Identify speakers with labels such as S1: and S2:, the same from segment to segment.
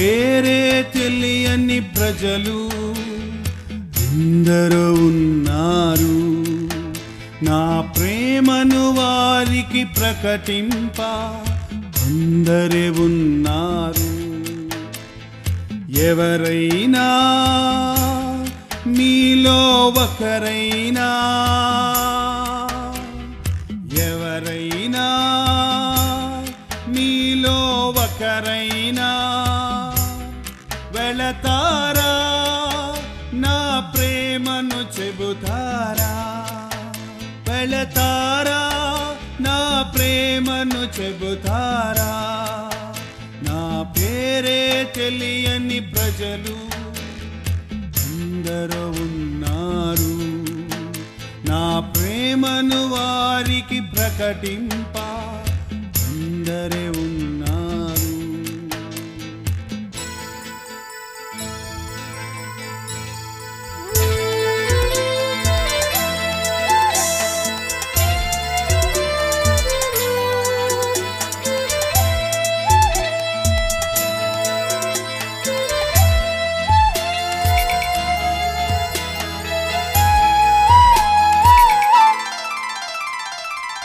S1: పేరే తెలియని ప్రజలు అందరూ ఉన్నారు. నా ప్రేమను వారికి ప్రకటింప అందరే ఉన్నారు. ఎవరైనా మీలో ఒకరైనా వెళతారా నా ప్రేమను చెబుతారా? వెళతారా నా ప్రేమను చెబుతారా? నా పేరే తెలియని ప్రజలు అందరూ ఉన్నారు. నా ప్రేమను వారికి ప్రకటింపా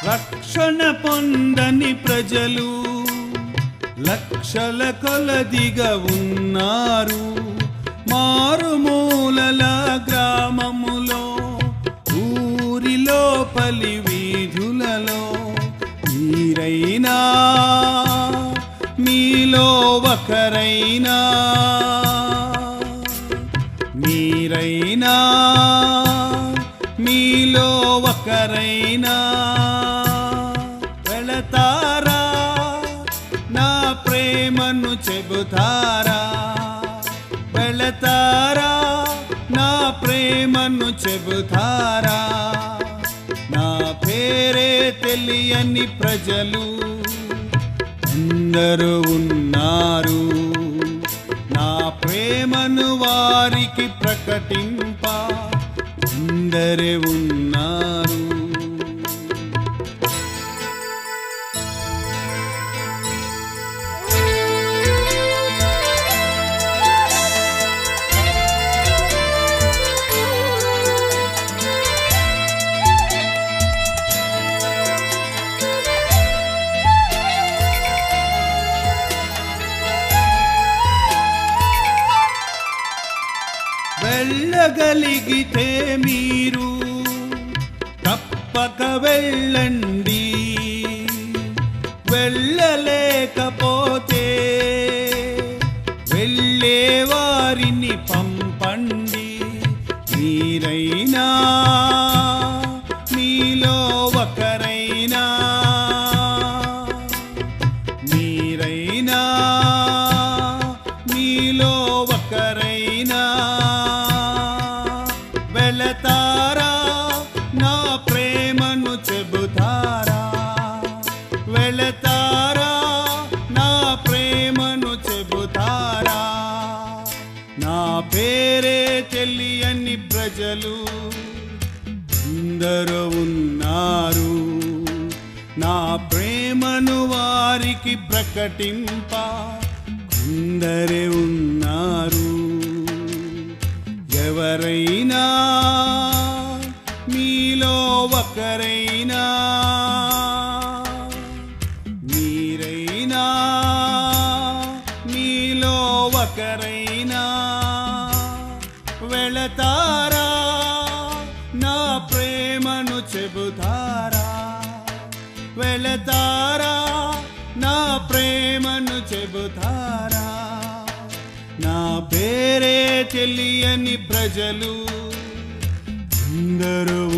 S1: రక్షణ పొందని ప్రజలు లక్షల కొలదిగా ఉన్నారు. మారుమూలల గ్రామములో ఊరిలో పలి వీధులలో మీరైనా మీలో ఒకరైనా మీరైనా మీలో ఒకరైనా. చెబుతారా వెళతారా నా ప్రేమను చెబుతారా? నా పేరే తెలియని ప్రజలు అందరూ ఉన్నారు. నా ప్రేమను వారికి ప్రకటింప అందరే ఉన్నారు. వెళ్ళగలిగితే మీరు తప్పక వెళ్ళండి. వెళ్ళలేకపోతే వెళ్ళే వారిని పంపండి. మీరై చెబుతారా నా పేరే తెలియని ప్రజలు అందరూ ఉన్నారు. నా ప్రేమను వారికి ప్రకటింప కొందరే ఉన్నారు. ఎవరైనా మీలో ఒకరైనా మీరైనా చెబుతారా? వెళతారా? నా ప్రేమను చెబుతారా? నా పేరే తెలియని ప్రజలు అందరూ